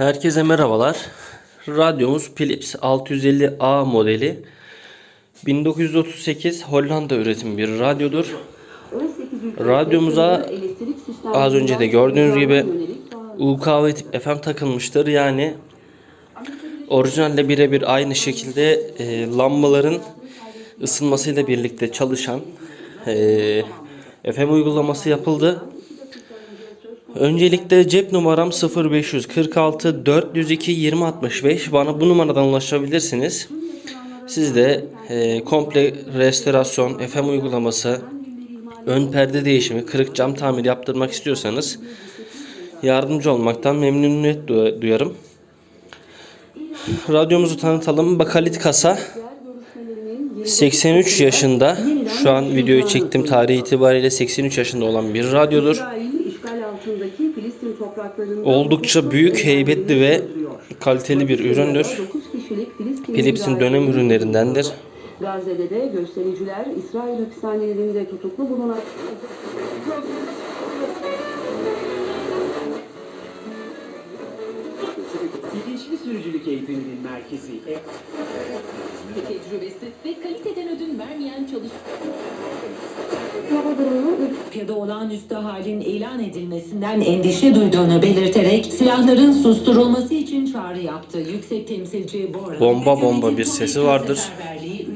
Herkese merhabalar. Radyomuz Philips 650A modeli. 1938 Hollanda üretimi bir radyodur. Radyomuza az önce de gördüğünüz gibi UKV FM takılmıştır. Yani orijinalle birebir aynı şekilde e, lambaların ısınmasıyla birlikte çalışan e, FM uygulaması yapıldı. Öncelikle cep numaram 0546 402 2065. Bana bu numaradan ulaşabilirsiniz. Siz de e, komple restorasyon, FM uygulaması, ön perde değişimi, kırık cam tamir yaptırmak istiyorsanız yardımcı olmaktan memnuniyet du- duyarım. Radyomuzu tanıtalım. Bakalit kasa 83 yaşında. Şu an videoyu çektim tarih itibariyle 83 yaşında olan bir radyodur. Oldukça büyük, heybetli ve kaliteli bir üründür. 9 kişilik Filistin Philips'in dönem ürünlerindendir. Gazze'de de göstericiler İsrail hapishanelerinde tutuklu bulunan Bilinçli sürücülük eğitiminin merkezi. Tecrübesi ve kaliteden ödün vermeyen çalışma. Ülkede olağanüstü halin ilan edilmesinden endişe duyduğunu belirterek silahların susturulması için çağrı yaptı. Yüksek temsilci arada Bomba bomba bir sesi vardır. seferberliği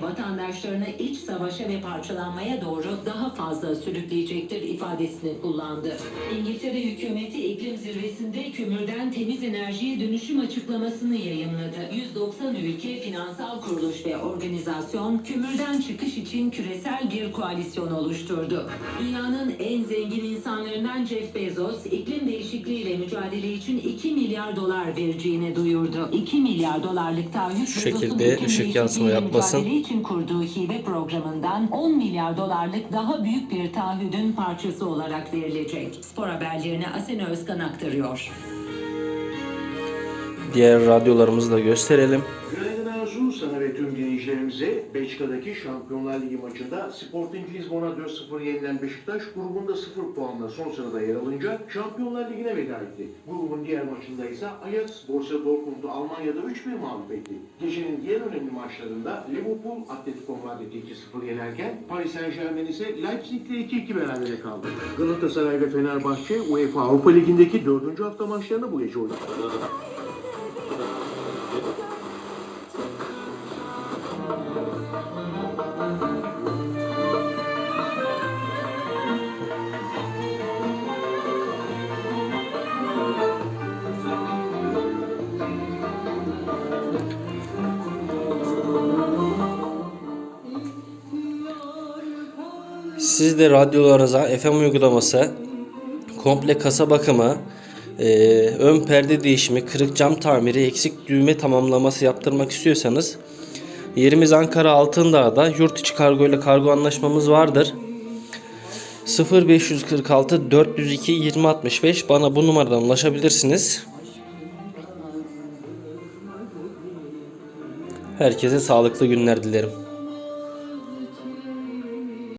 ülkeyi ve vatandaşlarını iç savaşa ve parçalanmaya doğru daha fazla sürükleyecektir ifadesini kullandı. İngiltere hükümeti iklim zirvesinde kömürden temiz enerjiye dönüşüm açıklamasını yayınladı. 190 ülke, finansal kuruluş ve organizasyon kömürden çıkış için küresel bir koalisyon oluşturdu. Dünyanın en zengin insanlarından Jeff Bezos, iklim değişikliğiyle mücadele için 2 milyar dolar vereceğini duyurdu. 2 milyar dolarlık taahhüt Şu şekilde ışık yansıma yapmasın. İçin kurduğu hibe programından 10 milyar dolarlık daha büyük bir taahhüdün parçası olarak verilecek. Spor haberlerini Asena Özkan aktarıyor. Diğer radyolarımızı da gösterelim. Sana ve tüm dinleyicilerimize Belçika'daki Şampiyonlar Ligi maçında Sporting Lisbon'a 4-0 yenilen Beşiktaş grubunda 0 puanla son sırada yer alınca Şampiyonlar Ligi'ne veda etti. Grubun diğer maçında ise Ajax, Borussia Dortmund'u Almanya'da 3-1 mağlup etti. Gecenin diğer önemli maçlarında Liverpool Atletico Madrid'i 2-0 yenerken Paris Saint Germain ise Leipzig'le 2-2 berabere kaldı. Galatasaray ve Fenerbahçe UEFA Avrupa Ligi'ndeki 4. hafta maçlarını bu gece oynadı. Siz de radyolarınıza FM uygulaması, komple kasa bakımı, e, ön perde değişimi, kırık cam tamiri, eksik düğme tamamlaması yaptırmak istiyorsanız yerimiz Ankara Altındağ'da yurt içi kargo ile kargo anlaşmamız vardır. 0546 402 2065 bana bu numaradan ulaşabilirsiniz. Herkese sağlıklı günler dilerim.